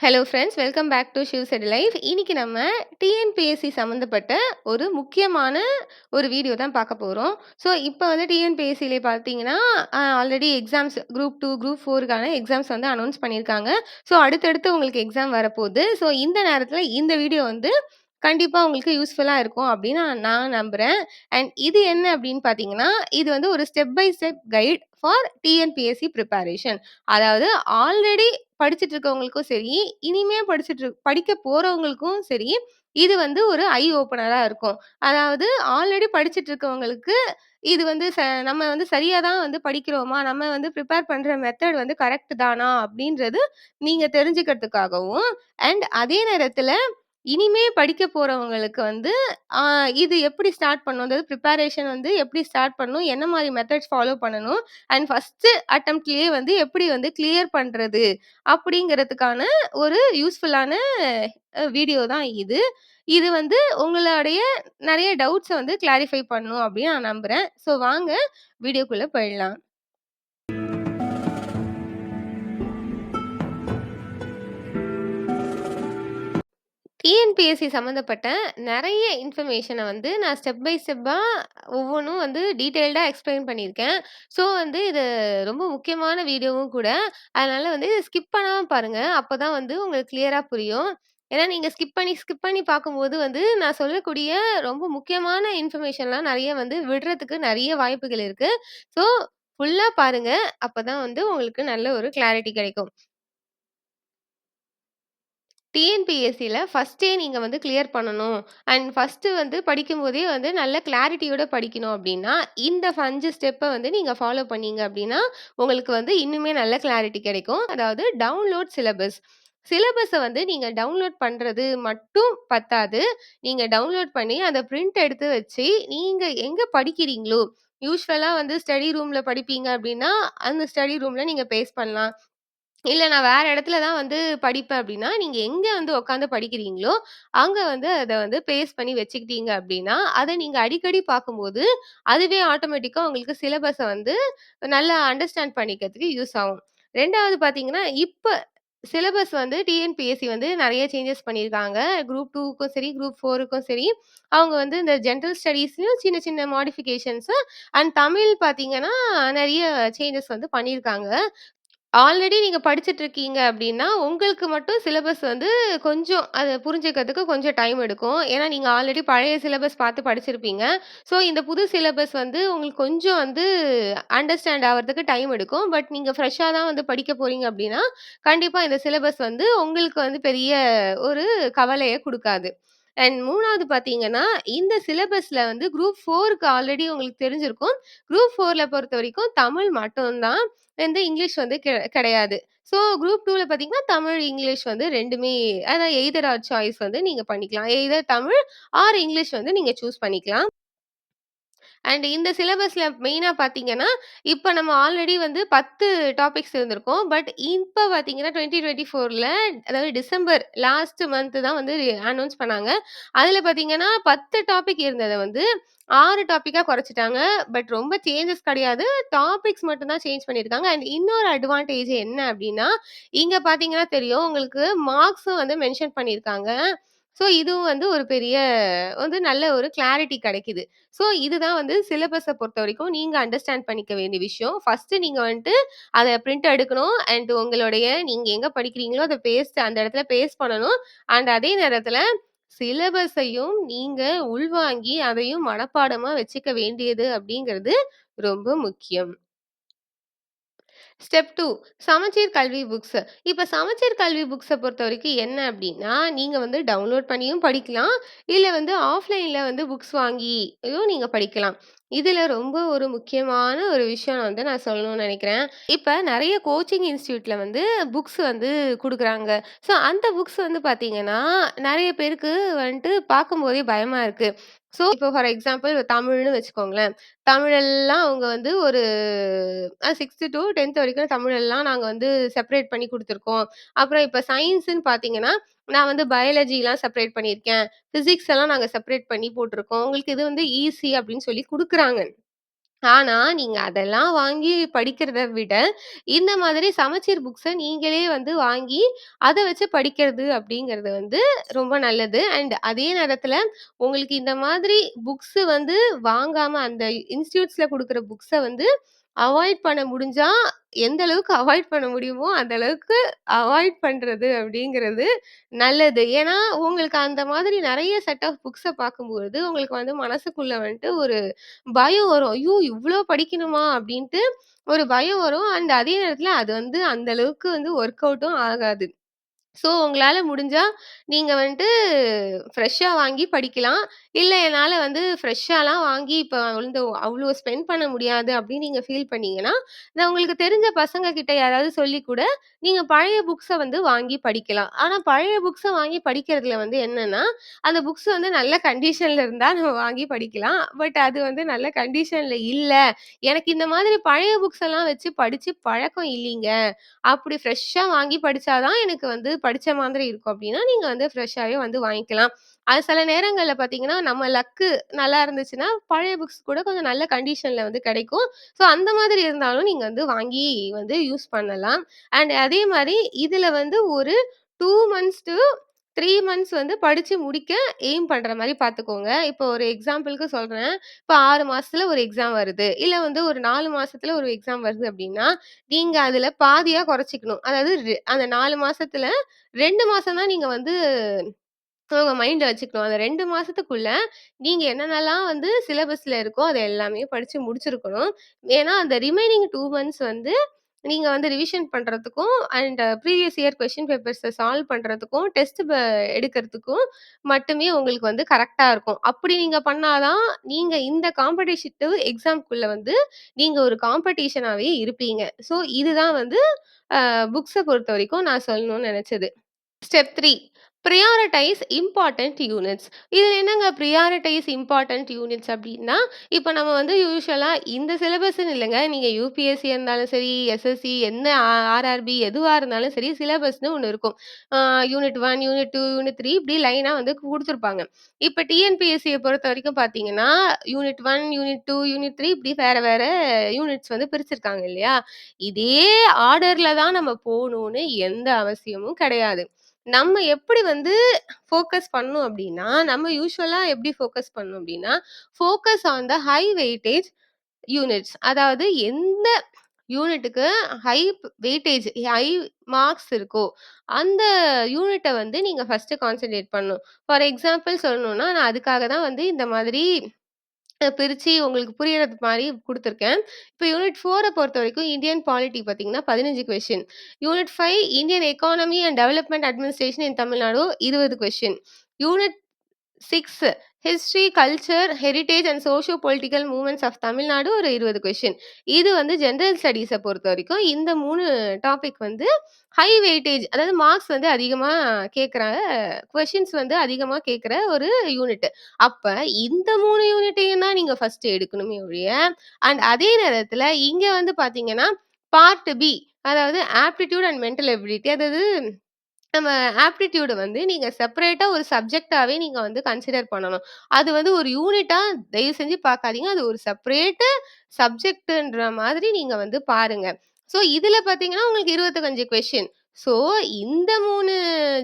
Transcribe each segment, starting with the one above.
Hello friends welcome back to Shiv set life இன்றைக்கி நம்ம TNPSC சம்மந்தப்பட்ட ஒரு முக்கியமான ஒரு வீடியோ தான் பார்க்க போகிறோம் ஸோ இப்போ வந்து டிஎன்பிஎஸ்சிலே பார்த்தீங்கன்னா already exams group two group ஃபோருக்கான exams வந்து அனௌன்ஸ் பண்ணியிருக்காங்க. ஸோ அடுத்தடுத்து உங்களுக்கு எக்ஸாம் வரப்போகுது. ஸோ இந்த நேரத்தில் இந்த வீடியோ வந்து கண்டிப்பாக உங்களுக்கு யூஸ்ஃபுல்லாக இருக்கும் அப்படின்னு நான் நான் நம்புகிறேன் அண்ட் இது என்ன அப்படின்னு பார்த்தீங்கன்னா இது வந்து ஒரு step by step guide for TNPSC preparation. அதாவது ஆல்ரெடி படிச்சுட்டு இருக்கவங்களுக்கும் சரி இனிமே படிச்சுட்டு இரு- படிக்க போறவங்களுக்கும் சரி இது வந்து ஒரு ஐ ஓப்பனரா இருக்கும். அதாவது ஆல்ரெடி படிச்சுட்டு இருக்கவங்களுக்கு இது வந்து ச நம்ம வந்து சரியா தான் வந்து படிக்கிறோமா நம்ம வந்து ப்ரிப்பேர் பண்ற மெத்தட் வந்து கரெக்ட் தானா அப்படின்றது நீங்க தெரிஞ்சுக்கிறதுக்காகவும் அண்ட் அதே நேரத்தில் இனிமே படிக்க போறவங்களுக்கு வந்து ஆ, இது எப்படி ஸ்டார்ட் பண்ணணும் அதாவது ப்ரிப்பரேஷன் வந்து எப்படி ஸ்டார்ட் பண்ணணும் என்ன மாதிரி மெத்தட்ஸ் ஃபாலோ பண்ணணும் அண்ட் ஃபர்ஸ்ட்டு அட்டம்ப்ட்லயே வந்து எப்படி வந்து கிளியர் பண்றது அப்படிங்கிறதுக்கான ஒரு யூஸ்ஃபுல்லான வீடியோ தான் இது. இது வந்து உங்களுடைய நெறைய டவுட்ஸ வந்து கிளாரிஃபை பண்ணும் அப்படின்னு நான் நம்புறேன். ஸோ வாங்க வீடியோக்குள்ள போயிடலாம். டிஎன்பிஎஸ்சி சம்மந்தப்பட்ட நிறைய இன்ஃபர்மேஷனை வந்து நான் ஸ்டெப் பை ஸ்டெப்பாக ஒவ்வொன்றும் வந்து டீட்டெயில்டாக எக்ஸ்பிளைன் பண்ணியிருக்கேன். ஸோ வந்து இது ரொம்ப முக்கியமான வீடியோவும் கூட. அதனால் வந்து இதை ஸ்கிப் பண்ணாமல் பாருங்கள் அப்போ தான் வந்து உங்களுக்கு கிளியராக புரியும். ஏன்னா நீங்கள் ஸ்கிப் பண்ணி, ஸ்கிப் பண்ணி பார்க்கும்போது வந்து நான் சொல்லக்கூடிய ரொம்ப முக்கியமான இன்ஃபர்மேஷன்லாம் நிறைய வந்து விடுறதுக்கு நிறைய வாய்ப்புகள் இருக்குது ஸோ ஃபுல்லாக பாருங்கள் அப்போ தான் வந்து உங்களுக்கு நல்ல ஒரு கிளாரிட்டி கிடைக்கும். டிஎன்பிஎஸ்சியில் ஃபஸ்ட்டே நீங்கள் வந்து கிளியர் பண்ணணும். அண்ட் ஃபஸ்ட்டு வந்து படிக்கும்போதே வந்து நல்ல கிளாரிட்டியோட படிக்கணும் அப்படின்னா இந்த ஃபஞ்சு ஸ்டெப்பை வந்து நீங்கள் ஃபாலோ பண்ணீங்க அப்படின்னா உங்களுக்கு வந்து இன்னுமே நல்ல கிளாரிட்டி கிடைக்கும். அதாவது டவுன்லோட் சிலபஸ். சிலபஸை வந்து நீங்கள் டவுன்லோட் பண்ணுறது மட்டும் பத்தாது. நீங்கள் டவுன்லோட் பண்ணி அதை பிரிண்ட் எடுத்து வச்சு, நீங்கள் எங்கே படிக்கிறீங்களோ, யூஸ்வலாக வந்து ஸ்டடி ரூமில் படிப்பீங்க அப்படின்னா அந்த ஸ்டடி ரூமில் நீங்கள் பேஸ் பண்ணலாம். இல்ல நான் வேற இடத்துல தான் வந்து படிப்பேன் அப்படின்னா நீங்க எங்க வந்து உட்காந்து படிக்கிறீங்களோ, அங்க வந்து அத வந்து பேஸ்ட் பண்ணி வச்சுக்கிட்டீங்க அப்படின்னா அத நீங்க அடிக்கடி பார்க்கும்போது, அதுவே ஆட்டோமேட்டிக்கா உங்களுக்கு சிலபஸ வந்து நல்லா அண்டர்ஸ்டாண்ட் பண்ணிக்கிறதுக்கு யூஸ் ஆகும். 2வது பார்த்தீங்கன்னா, இப்ப சிலபஸ் வந்து டிஎன்பிஎஸ்சி வந்து நெறைய சேஞ்சஸ் பண்ணியிருக்காங்க. குரூப் 2க்கும் சரி, குரூப் 4க்கும் சரி, அவங்க வந்து இந்த ஜெனரல் ஸ்டடீஸ்லயும் சின்ன சின்ன மாடிஃபிகேஷன்ஸ் அண்ட் தமிழ் பார்த்தீங்கன்னா, நெறைய சேஞ்சஸ் வந்து பண்ணியிருக்காங்க. ஆல்ரெடி நீங்க படிச்சுட்டு இருக்கீங்க அப்படின்னா, உங்களுக்கு மட்டும் சிலபஸ் வந்து கொஞ்சம் அதை புரிஞ்சுக்கிறதுக்கு கொஞ்சம் டைம் எடுக்கும். ஏன்னா, நீங்க ஆல்ரெடி பழைய சிலபஸ் பார்த்து படிச்சிருப்பீங்க. ஸோ, இந்த புது சிலபஸ் வந்து உங்களுக்கு கொஞ்சம் வந்து அண்டர்ஸ்டாண்ட் ஆவறதுக்கு டைம் எடுக்கும். பட் நீங்க ஃப்ரெஷ்ஷா தான் வந்து படிக்க போறீங்க அப்படின்னா கண்டிப்பா இந்த சிலபஸ் வந்து உங்களுக்கு வந்து பெரிய ஒரு கவலைய குடுக்காது. அண்ட் மூணாவது பார்த்தீங்கன்னா, இந்த சிலபஸில் வந்து குரூப் ஃபோருக்கு ஆல்ரெடி உங்களுக்கு தெரிஞ்சிருக்கும். குரூப் ஃபோரில் பொறுத்த வரைக்கும் தமிழ் மட்டும்தான் இந்த வந்து இங்கிலீஷ் வந்து கெ கிடையாது. ஸோ குரூப் டூவில் பார்த்தீங்கன்னா, தமிழ், இங்கிலீஷ் வந்து ரெண்டுமே அதான் எய்தர் ஆர் சாய்ஸ் வந்து நீங்கள் பண்ணிக்கலாம். எய்தர் தமிழ் ஆர் இங்கிலீஷ் வந்து நீங்கள் சூஸ் பண்ணிக்கலாம். அண்ட் இந்த சிலபஸ்ல மெயினா பார்த்தீங்கன்னா, இப்ப நம்ம ஆல்ரெடி வந்து 10 டாபிக்ஸ் இருந்திருக்கும். பட் இப்ப பார்த்தீங்கன்னா 2024ல அதாவது டிசம்பர் லாஸ்ட் மந்த் தான் வந்து அனௌன்ஸ் பண்ணாங்க. அதுல பார்த்தீங்கன்னா 10 டாபிக் இருந்தத வந்து 6 டாபிக்கா குறைச்சுட்டாங்க. பட் ரொம்ப சேஞ்சஸ் கிடையாது. டாபிக்ஸ் மட்டும் தான் சேஞ்ச் பண்ணியிருக்காங்க. அண்ட் இன்னொரு அட்வான்டேஜ் என்ன அப்படின்னா இங்க பார்த்தீங்கன்னா தெரியும் உங்களுக்கு மார்க்ஸும் வந்து மென்ஷன் பண்ணியிருக்காங்க. ஸோ இதுவும் வந்து ஒரு பெரிய வந்து நல்ல ஒரு கிளாரிட்டி கிடைக்குது. ஸோ இதுதான் வந்து சிலபஸ பொறுத்தவரைக்கும் நீங்க அண்டர்ஸ்டாண்ட் பண்ணிக்க வேண்டிய விஷயம். ஃபர்ஸ்ட்டு நீங்க வந்துட்டு அத பிரிண்ட் எடுக்கணும். அண்ட் உங்களுடைய நீங்க எங்க படிக்கிறீங்களோ அத பேஸ்ட் அந்த இடத்துல பேஸ்ட் பண்ணணும். அண்ட் அதே நேரத்துல சிலபஸையும் நீங்க உள்வாங்கி அதையும் மனப்பாடமா வச்சுக்க வேண்டியது அப்படிங்கிறது ரொம்ப முக்கியம். ஸ்டெப் டூ சமச்சீர் கல்வி புக்ஸ். இப்போ சமச்சீர் கல்வி புக்ஸை பொறுத்த வரைக்கும் என்ன அப்படின்னா நீங்கள் வந்து டவுன்லோட் பண்ணியும் படிக்கலாம். இல்லை வந்து ஆஃப்லைனில் வந்து புக்ஸ் வாங்கியும் நீங்கள் படிக்கலாம். இதில் ரொம்ப ஒரு முக்கியமான ஒரு விஷயம் வந்து நான் சொல்லணும்னு நினைக்கிறேன் இப்போ நிறைய கோச்சிங் இன்ஸ்டியூட்டில் வந்து புக்ஸ் வந்து கொடுக்குறாங்க ஸோ அந்த புக்ஸ் வந்து பார்த்திங்கன்னா நிறைய பேருக்கு வந்துட்டு பார்க்கும்போதே பயமாக இருக்குது ஸோ இப்போ ஃபார் எக்ஸாம்பிள் தமிழ்னு வச்சுக்கோங்களேன். தமிழெல்லாம் அவங்க வந்து ஒரு அ 6த் டூ 10த் வரைக்கும் தமிழெல்லாம் நாங்க வந்து செப்பரேட் பண்ணி குடுத்துருக்கோம். அப்புறம் இப்ப சயின்ஸ்ன்னு பார்த்தீங்கன்னா, நான் வந்து பயாலஜிலாம் செப்பரேட் பண்ணியிருக்கேன். பிசிக்ஸ் எல்லாம் நாங்க செப்பரேட் பண்ணி போட்டுருக்கோம். உங்களுக்கு இது வந்து ஈஸி அப்படின்னு சொல்லி குடுக்குறாங்க. ஆனா, நீங்க அதெல்லாம் வாங்கி படிக்கிறத விட, இந்த மாதிரி சமச்சீர் புக்ஸ நீங்களே வந்து வாங்கி, அத வச்சு படிக்கிறது அப்படிங்கிறது வந்து ரொம்ப நல்லது. அண்ட் அதே நேரத்தில் உங்களுக்கு இந்த மாதிரி புக்ஸு வந்து வாங்காம அந்த இன்ஸ்டிடியூட்ஸ்ல குடுக்குற புக்ஸ வந்து அவாய்ட் பண்ண முடிஞ்சா, எந்த அளவுக்கு அவாய்ட் பண்ண முடியுமோ, அந்த அளவுக்கு அவாய்ட் பண்றது அப்படிங்கிறது நல்லது. ஏன்னா, உங்களுக்கு அந்த மாதிரி நிறைய செட் ஆஃப் புக்ஸை பார்க்கும்பொழுது, உங்களுக்கு வந்து மனசுக்குள்ள வந்துட்டு ஒரு பயம் வரும். "ஐயோ! இவ்வளோ படிக்கணுமா?" அப்படின்ட்டு ஒரு பயம் வரும். அண்ட் அதே நேரத்தில் அது வந்து அந்த அளவுக்கு வந்து ஒர்க் அவுட்டும் ஆகாது. ஸோ, உங்களால முடிஞ்சா, நீங்க வந்துட்டு ஃப்ரெஷ்ஷா வாங்கி படிக்கலாம். இல்ல என்னால வந்து ஃப்ரெஷ்ஷாலாம் வாங்கி இப்ப வந்து அவ்ளோ ஸ்பெண்ட் பண்ண முடியாது அப்படின்னு நீங்க ஃபீல் பண்ணீங்கன்னா, நான் உங்களுக்கு தெரிஞ்ச பசங்க கிட்ட யாராவது சொல்லி கூட, நீங்க பழைய புக்ஸ வந்து வாங்கி படிக்கலாம். ஆனா பழைய புக்ஸ வாங்கி படிக்கிறதுல வந்து என்னன்னா, அந்த புக்ஸ் வந்து நல்ல கண்டிஷன்ல இருந்தா நம்ம வாங்கி படிக்கலாம். பட் அது வந்து நல்ல கண்டிஷன்ல இல்ல, எனக்கு இந்த மாதிரி பழைய புக்ஸ் எல்லாம் வச்சு படிச்சு பழக்கம் இல்லீங்க. அப்படி ஃப்ரெஷ்ஷா வாங்கி படிச்சா தான் எனக்கு வந்து படித்த மாதிரி இருக்கும் அப்படின்னா, நீங்கள் வந்து ஃப்ரெஷ்ஷாகவே வந்து வாங்கிக்கலாம். அது சில நேரங்களில் பார்த்தீங்கன்னா, நம்ம லக்கு நல்லா இருந்துச்சுன்னா, பழைய புக்ஸ் கூட கொஞ்சம் நல்ல கண்டிஷனில் வந்து கிடைக்கும். ஸோ அந்த மாதிரி இருந்தாலும் நீங்கள் வந்து வாங்கி வந்து யூஸ் பண்ணலாம். அண்ட் அதே மாதிரி இதில் வந்து ஒரு two months two three months வந்து படித்து முடிக்க எய்ம் பண்ணுற மாதிரி பார்த்துக்கோங்க. இப்போ ஒரு எக்ஸாம்பிளுக்கு சொல்கிறேன் இப்போ ஆறு மாதத்தில் ஒரு எக்ஸாம் வருது. இல்லை வந்து ஒரு நாலு மாதத்தில் ஒரு எக்ஸாம் வருது அப்படின்னா நீங்கள் அதில் பாதியாக குறைச்சிக்கணும் அதாவது ரெ அந்த நாலு மாதத்தில் ரெண்டு மாதம் தான் நீங்கள் வந்து உங்கள் மைண்டில் வச்சுக்கணும். அந்த ரெண்டு மாதத்துக்குள்ளே நீங்கள் என்னென்னலாம் வந்து சிலபஸில் இருக்கோ, அதை எல்லாமே படித்து முடிச்சிருக்கணும். ஏன்னா, அந்த ரிமைனிங் டூ மந்த்ஸ் வந்து நீங்கள் வந்து ரிவிஷன் பண்ணுறதுக்கும் அண்ட் ப்ரீவியஸ் இயர் கொஸ்டின் பேப்பர்ஸை சால்வ் பண்ணுறதுக்கும் டெஸ்ட் எடுக்கிறதுக்கும் மட்டுமே உங்களுக்கு வந்து கரெக்டாக இருக்கும். அப்படி நீங்கள் பண்ணாதான் தான், இந்த காம்படிஷிட்டிவ் எக்ஸாம்குள்ளே வந்து நீங்கள் ஒரு காம்படிஷனாகவே இருப்பீங்க. ஸோ இதுதான் வந்து புக்ஸை பொறுத்த வரைக்கும் நான் சொல்லணும்னு நினச்சது step three prioritize important units. இதில் என்னங்க ப்ரியாரிட்டைஸ் இம்பார்ட்டண்ட் யூனிட்ஸ் அப்படின்னா இப்போ நம்ம வந்து யூஸ்வலாக இந்த சிலபஸ்ன்னு இல்லைங்க நீங்கள் யூபிஎஸ்சி இருந்தாலும் சரி, எஸ்எஸ்சி என்ன ஆ ஆர்ஆர்பி எதுவாக இருந்தாலும் சரி, சிலபஸ்னு ஒன்று இருக்கும். Unit one unit two unit three இப்படி லைனாக வந்து கொடுத்துருப்பாங்க இப்போ டிஎன்பிஎஸ்சியை பொறுத்த வரைக்கும் பார்த்தீங்கன்னா, unit one unit two unit three இப்படி வேறு வேறு யூனிட்ஸ் வந்து பிரிச்சிருக்காங்க இல்லையா? இதே ஆர்டரில் தான் நம்ம போகணுன்னு எந்த அவசியமும் கிடையாது. நம்ம எப்படி வந்து ஃபோக்கஸ் பண்ணோம் அப்படின்னா நம்ம யூஸ்வலாக எப்படி ஃபோக்கஸ் பண்ணோம் அப்படின்னா focus on the high weightage units. அதாவது எந்த யூனிட்டுக்கு ஹை வெயிட்டேஜ் ஹை மார்க்ஸ் இருக்கோ, அந்த யூனிட்டை வந்து நீங்கள் ஃபஸ்ட்டு கான்சன்ட்ரேட் பண்ணணும். ஃபார் எக்ஸாம்பிள் சொல்லணும்னா, நான் அதுக்காக தான் வந்து இந்த மாதிரி பிரிச்சு உங்களுக்கு புரியறது மாரி குடுத்துருக்கேன். இப்ப யூனிட் 4 பொறுத்தவரைக்கும் இந்தியன் பாலிட்டி பார்த்தீங்கன்னா 15 question. Unit 5 Indian economy and development administration in Tamil Nadu 20 question. Unit six history culture, heritage and socio political movements of Tamil Nadu ஒரு இருபது கொஷின் இது வந்து ஜென்ரல் ஸ்டடீஸை பொறுத்த வரைக்கும் இந்த மூணு டாபிக் வந்து ஹை வெயிட்டேஜ் அதாவது மார்க்ஸ் வந்து அதிகமாக கேட்குற கொஷின்ஸ் வந்து அதிகமாக கேட்குற ஒரு யூனிட். அப்போ இந்த மூணு யூனிட்டையும் தான் நீங்கள் ஃபஸ்ட்டு எடுக்கணுமே ஒழிய, அண்ட் அதே நேரத்தில் இங்கே வந்து பார்த்தீங்கன்னா, பார்ட் பி அதாவது ஆப்டிடியூட் அண்ட் மென்டல் எபிலிட்டி அதாவது நம்ம ஆப்டிடியூடை வந்து நீங்க செப்பரேட்டா ஒரு சப்ஜெக்ட்டாவே நீங்க வந்து கன்சிடர் பண்ணணும். அது வந்து ஒரு யூனிட்டா தயவு செஞ்சு பார்க்காதீங்க. அது ஒரு செப்பரேட்டு சப்ஜெக்ட்டுன்ற மாதிரி நீங்க வந்து பாருங்க. ஸோ இதுல பார்த்தீங்கன்னா, உங்களுக்கு 25 கொஸ்டின். ஸோ இந்த 3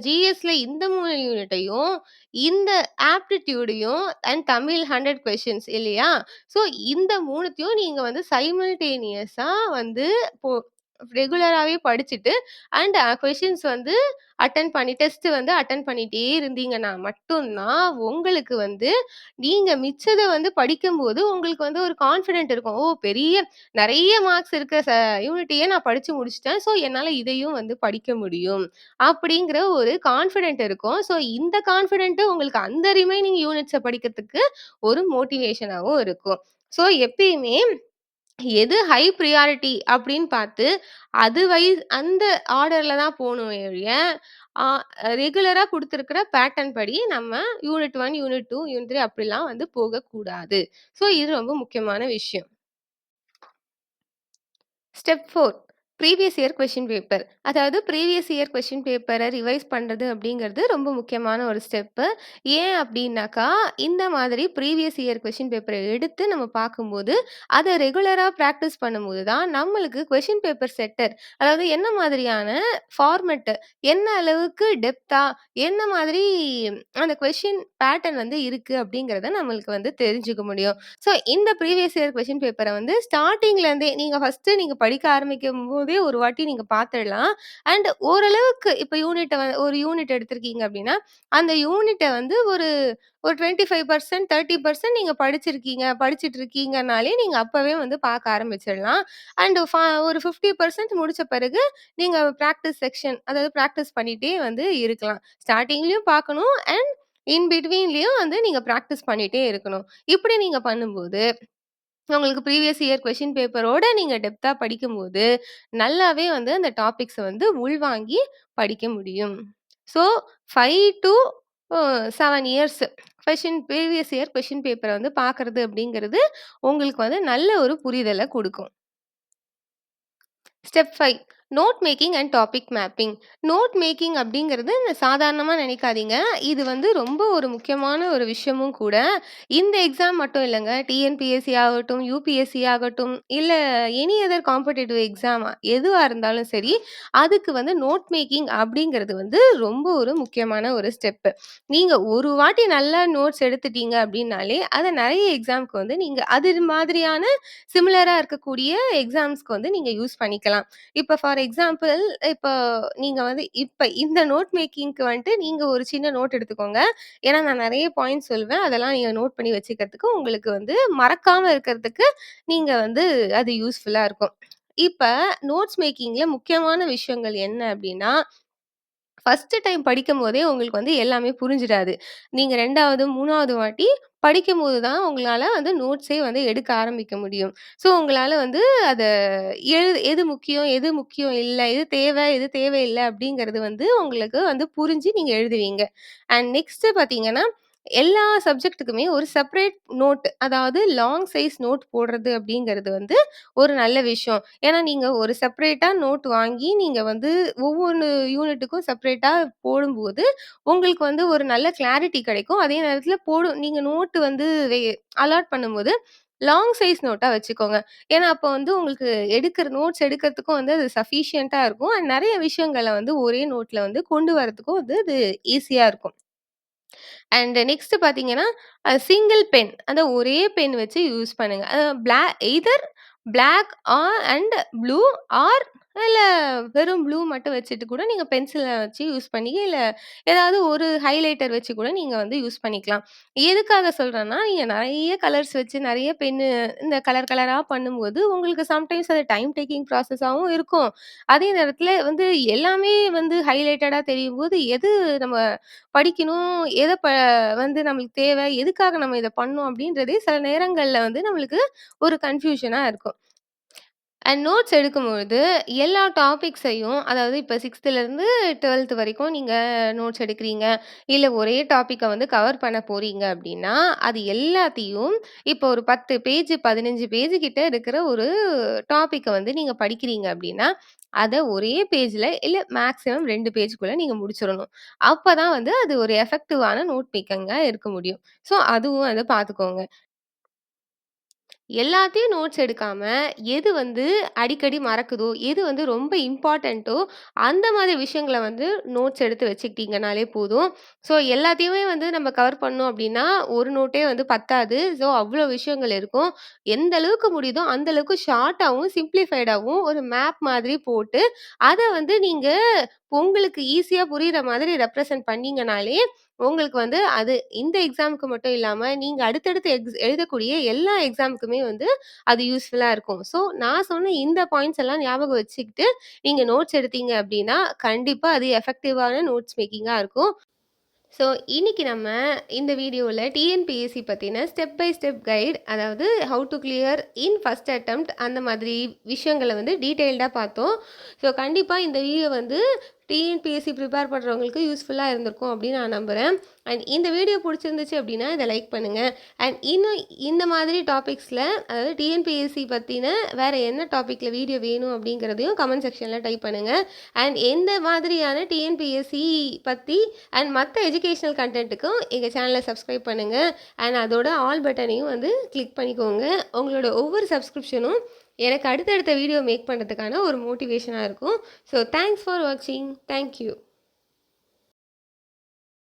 ஜிஎஸ்ல இந்த 3 யூனிட்டையும், இந்த ஆப்டிடியூடையும் அண்ட் தமிழ் 100 கொஸ்டின்ஸ் இல்லையா? ஸோ இந்த 3த்தையும் நீங்க வந்து சைமல்டேனியஸா வந்து போ ரெகுலராகவே படிச்சுட்டு அண்ட் கொஷின்ஸ் வந்து அட்டன் பண்ணி டெஸ்ட் வந்து அட்டன் பண்ணிட்டே இருந்தீங்கன்னா மட்டும்தான் உங்களுக்கு வந்து நீங்கள் மிச்சதை வந்து படிக்கும்போது உங்களுக்கு வந்து ஒரு கான்ஃபிடென்ட் இருக்கும். ஓ! பெரிய நிறைய மார்க்ஸ் இருக்க ச யூனிட்டையே நான் படித்து முடிச்சுட்டேன். ஸோ என்னால் இதையும் வந்து படிக்க முடியும். அப்படிங்கிற ஒரு கான்ஃபிடென்ட் இருக்கும். ஸோ இந்த கான்ஃபிடென்ட்டு உங்களுக்கு அந்த ரிமைனிங் யூனிட்ஸை படிக்கிறதுக்கு ஒரு மோட்டிவேஷனாகவும் இருக்கும். ஸோ எப்பயுமே எது ஹை ப்ரியாரிட்டி அப்படின்னு பார்த்து, அது வைஸ் அந்த ஆர்டர்ல தான் போணுமே ஒழிய, ஆ ரெகுலரா குடுத்திருக்கிற பேட்டர்ன் படி நம்ம யூனிட் 1, யூனிட் 2, யூனிட் 3 அப்படிலாம் வந்து போகக்கூடாது. ஸோ இது ரொம்ப முக்கியமான விஷயம். Step 4 previous year question paper. அதாவது ப்ரீவியஸ் இயர் கொஷின் பேப்பரை ரிவைஸ் பண்ணுறது அப்படிங்கிறது ரொம்ப முக்கியமான ஒரு ஸ்டெப்பு. ஏன் அப்படின்னாக்கா, இந்த மாதிரி ப்ரீவியஸ் இயர் கொஷின் பேப்பரை எடுத்து நம்ம பார்க்கும்போது, அதை ரெகுலராக ப்ராக்டிஸ் பண்ணும்போது தான் நம்மளுக்கு கொஷின் பேப்பர் செட்டர் அதாவது என்ன மாதிரியான ஃபார்மெட்டு என்ன அளவுக்கு டெப்த்தாக என்ன மாதிரி அந்த கொஷின் பேட்டர்ன் வந்து இருக்குது அப்படிங்கிறத நம்மளுக்கு வந்து தெரிஞ்சுக்க முடியும். ஸோ இந்த ப்ரீவியஸ் இயர் கொஸ்டின் பேப்பரை வந்து ஸ்டார்டிங்லேருந்தே நீங்கள் ஃபஸ்ட்டு நீங்கள் படிக்க ஆரம்பிக்கும்போதே ஒரு வாட்டி நீங்க பார்த்துடலாம். அண்ட் ஓரளவுக்கு இப்ப யூனிட்டை ஒரு யூனிட் எடுத்திருக்கீங்க அப்படின்னா, அந்த யூனிட்டை வந்து ஒரு ஒரு 25% 30% நீங்க படிச்சிருக்கீங்க, படிச்சுட்டு இருக்கீங்கனாலே நீங்கள் அப்போவே வந்து பார்க்க ஆரம்பிச்சிடலாம். அண்ட் ஃபா ஒரு 50% முடிச்ச பிறகு நீங்கள் ப்ராக்டிஸ் செக்ஷன் அதாவது ப்ராக்டிஸ் பண்ணிகிட்டே வந்து இருக்கலாம். ஸ்டார்டிங்லேயும் பார்க்கணும் அண்ட் இன் பிட்வீன்லேயும் வந்து நீங்கள் ப்ராக்டிஸ் பண்ணிகிட்டே இருக்கணும். இப்படி நீங்கள் பண்ணும்போது, உங்களுக்கு ப்ரீவியஸ் இயர் கொஷின் பேப்பரோட நீங்கள் டெப்த்தாக படிக்கும்போது, நல்லாவே வந்து அந்த டாபிக்ஸை வந்து உள்வாங்கி படிக்க முடியும். So five two uh 7 years question previous year question பேப்பரை வந்து பார்க்கறது அப்படிங்கிறது, உங்களுக்கு வந்து நல்ல ஒரு புரிதலை கொடுக்கும் step five note making and topic mapping. Note making அப்படிங்கிறது சாதாரணமாக நினைக்காதீங்க. இது வந்து ரொம்ப ஒரு முக்கியமான ஒரு விஷயமும் கூட. இந்த எக்ஸாம் மட்டும் இல்லைங்க டிஎன்பிஎஸ்சி ஆகட்டும், யூபிஎஸ்சி ஆகட்டும், இல்லை எனி அதர் காம்படிட்டிவ் எக்ஸாம் எதுவாக இருந்தாலும் சரி, அதுக்கு வந்து நோட் மேக்கிங் அப்படிங்கிறது வந்து ரொம்ப ஒரு முக்கியமான ஒரு ஸ்டெப்பு. நீங்கள் ஒரு வாட்டி நல்லா நோட்ஸ் எடுத்துட்டீங்க அப்படின்னாலே, அதை நிறைய எக்ஸாம்க்கு வந்து நீங்கள் அது மாதிரியான சிமிலராக இருக்கக்கூடிய எக்ஸாம்ஸ்க்கு வந்து நீங்கள் யூஸ் பண்ணிக்கலாம். இப்போ ஃபார் ஃபார் எக்ஸாம்பிள் இப்போ நீங்கள் வந்து இப்போ இந்த நோட் மேக்கிங்க்கு வந்துட்டு நீங்கள் ஒரு சின்ன நோட் எடுத்துக்கோங்க. ஏன்னா நான் நிறைய பாயிண்ட்ஸ் சொல்வேன். அதெல்லாம் நீங்கள் நோட் பண்ணி வச்சுக்கிறதுக்கு உங்களுக்கு வந்து மறக்காமல் இருக்கிறதுக்கு நீங்கள் வந்து அது யூஸ்ஃபுல்லாக இருக்கும். இப்போ நோட்ஸ் மேக்கிங்கில் முக்கியமான விஷயங்கள் என்ன அப்படின்னா, ஃபர்ஸ்ட்டு டைம் படிக்கும் போதே உங்களுக்கு வந்து எல்லாமே புரிஞ்சிடாது. நீங்கள் ரெண்டாவது மூணாவது வாட்டி படிக்கும்போது தான் உங்களால வந்து நோட்ஸே வந்து எடுக்க ஆரம்பிக்க முடியும். ஸோ உங்களால வந்து அத எழு எது முக்கியம், எது முக்கியம் இல்ல, எது தேவை, எது தேவையில்ல அப்படிங்கிறது வந்து உங்களுக்கு வந்து புரிஞ்சு நீங்க எழுதுவீங்க. அண்ட் நெக்ஸ்ட்டு பார்த்தீங்கன்னா, எல்லா சப்ஜெக்ட்டுக்குமே ஒரு செப்பரேட் நோட் அதாவது லாங் சைஸ் நோட் போடுறது அப்படிங்கிறது வந்து ஒரு நல்ல விஷயம். ஏன்னா நீங்கள் ஒரு செப்பரேட்டாக நோட் வாங்கி நீங்கள் வந்து ஒவ்வொன்று யூனிட்டுக்கும் செப்பரேட்டாக போடும்போது, உங்களுக்கு வந்து ஒரு நல்ல கிளாரிட்டி கிடைக்கும். அதே நேரத்தில் போடும் நீங்கள் நோட்டு வந்து வெ அலாட் பண்ணும்போது, லாங் சைஸ் நோட்டாக வச்சுக்கோங்க. ஏன்னா அப்போ வந்து உங்களுக்கு எடுக்கிற நோட்ஸ் எடுக்கிறதுக்கும் வந்து அது சஃபிஷியண்ட்டாக இருக்கும். அண்ட் நிறைய விஷயங்கள வந்து ஒரே நோட்டில் வந்து கொண்டு வரதுக்கும் வந்து அது ஈஸியாக இருக்கும். அண்ட் நெக்ஸ்ட்டு பார்த்தீங்கன்னா, சிங்கிள் பென் அந்த ஒரே பென் வச்சு யூஸ் பண்ணுங்க. Uh blah either black or and blue or இல்ல வெறும் ப்ளூ மட்டும் வச்சுட்டு கூட நீங்க பென்சில வச்சு யூஸ் பண்ணி, இல்ல ஏதாவது ஒரு ஹைலைட்டர் வச்சு கூட நீங்க வந்து யூஸ் பண்ணிக்கலாம். எதுக்காக சொல்றேன்னா, நீங்க நெறைய கலர்ஸ் வச்சு நெறைய பென்னு இந்த கலர் கலரா பண்ணும்போது, உங்களுக்கு சம்டைம்ஸ் அது டைம் டேக்கிங் ப்ராசஸாவும் இருக்கும். அதே நேரத்தில வந்து எல்லாமே வந்து ஹைலைட்டடா தெரியும்போது, எது நம்ம படிக்கணும், எத ப வந்து நம்மளுக்கு தேவை, எதுக்காக நம்ம இத பண்ணோம் அப்படின்றதே சில நேரங்கள்ல வந்து நம்மளுக்கு ஒரு கன்ஃப்யூஷனா இருக்கும். அண்ட் நோட்ஸ் எடுக்கும்பொழுது எல்லா டாபிக்ஸையும் அதாவது இப்போ சிக்ஸ்த்துலேருந்து டுவெல்த்து வரைக்கும் நீங்கள் நோட்ஸ் எடுக்கிறீங்க. இல்லை ஒரே டாப்பிக்கை வந்து கவர் பண்ண போறீங்க அப்படின்னா, அது எல்லாத்தையும் இப்போ ஒரு 10 பேஜ், 15 பேஜ் கிட்ட இருக்கிற ஒரு டாப்பிக்கை வந்து நீங்கள் படிக்கிறீங்க அப்படின்னா, அதை ஒரே பேஜில் இல்லை மேக்ஸிமம் ரெண்டு பேஜுக்குள்ளே நீங்கள் முடிச்சிடணும் அப்போ தான் வந்து அது ஒரு எஃபெக்டிவான நோட் மேக்கிங்கா இருக்க முடியும். ஸோ அதுவும் அதை பார்த்துக்கோங்க. எல்லாத்தையும் நோட்ஸ் எடுக்காம, எது வந்து அடிக்கடி மறக்குதோ, எது வந்து ரொம்ப இம்பார்ட்டன்ட்டோ, அந்த மாதிரி விஷயங்கள வந்து நோட்ஸ் எடுத்து வச்சுக்கிட்டீங்கனாலே போதும். ஸோ எல்லாத்தையுமே வந்து நம்ம கவர் பண்ணோம் அப்படின்னா ஒரு நோட்டே வந்து பத்தாது. ஸோ அவ்வளோ விஷயங்கள் இருக்கும். எந்த அளவுக்கு முடியுதோ, அந்த அளவுக்கு ஷார்ட்டாவும், சிம்ப்ளிஃபைடாவும் ஒரு மேப் மாதிரி போட்டு, அத வந்து நீங்க உங்களுக்கு ஈஸியா புரியிற மாதிரி ரெப்ரசன்ட் பண்ணீங்கனாலே, உங்களுக்கு வந்து அது இந்த எக்ஸாமுக்கு மட்டும் இல்லாமல் நீங்கள் அடுத்தடுத்து எக்ஸ் எழுதக்கூடிய எல்லா எக்ஸாமுக்குமே வந்து அது யூஸ்ஃபுல்லாக இருக்கும். ஸோ நான் சொன்ன இந்த பாயிண்ட்ஸ் எல்லாம் ஞாபகம் வச்சுக்கிட்டு, நீங்கள் நோட்ஸ் எடுத்தீங்க அப்படின்னா கண்டிப்பாக அது எஃபெக்டிவான நோட்ஸ் மேக்கிங்காக இருக்கும். ஸோ இன்னைக்கு நம்ம இந்த வீடியோவில் டிஎன்பிஎஸ்சி பற்றின ஸ்டெப் பை ஸ்டெப் கைட் அதாவது how to clear in first attempt அந்த மாதிரி விஷயங்களை வந்து டீட்டெயில்டாக பார்த்தோம். ஸோ கண்டிப்பாக இந்த வீடியோ வந்து டிஎன்பிஎஸ்சி ப்ரிப்பேர் பண்ணுறவங்களுக்கு யூஸ்ஃபுல்லாக இருந்திருக்கும் அப்படின்னு நான் நம்புகிறேன் அண்ட் இந்த வீடியோ பிடிச்சிருந்துச்சு அப்படின்னா இதை லைக் பண்ணுங்கள் அண்ட் இன்னும் இந்த மாதிரி டாபிக்ஸில் அதாவது டிஎன்பிஎஸ்சி பற்றின வேறு என்ன டாப்பிக்கில் வீடியோ வேணும் அப்படிங்கிறதையும் கமெண்ட் செக்ஷனில் டைப் பண்ணுங்கள் அண்ட் எந்த மாதிரியான டிஎன்பிஎஸ்சி பற்றி அண்ட் மற்ற எஜுகேஷ்னல் கண்டென்ட்டுக்கும் எங்கள் சேனலை சப்ஸ்கிரைப் பண்ணுங்கள் அண்ட் அதோட ஆல் பட்டனையும் வந்து கிளிக் பண்ணிக்கோங்க. உங்களோட ஒவ்வொரு சப்ஸ்கிரிப்ஷனும் எனக்கு அடுத்தடுத்த வீடியோ மேக் பண்ணுறதுக்கான ஒரு மோட்டிவேஷனாக இருக்கும். ஸோ தேங்க்ஸ் ஃபார் வாட்சிங் தேங்க்யூ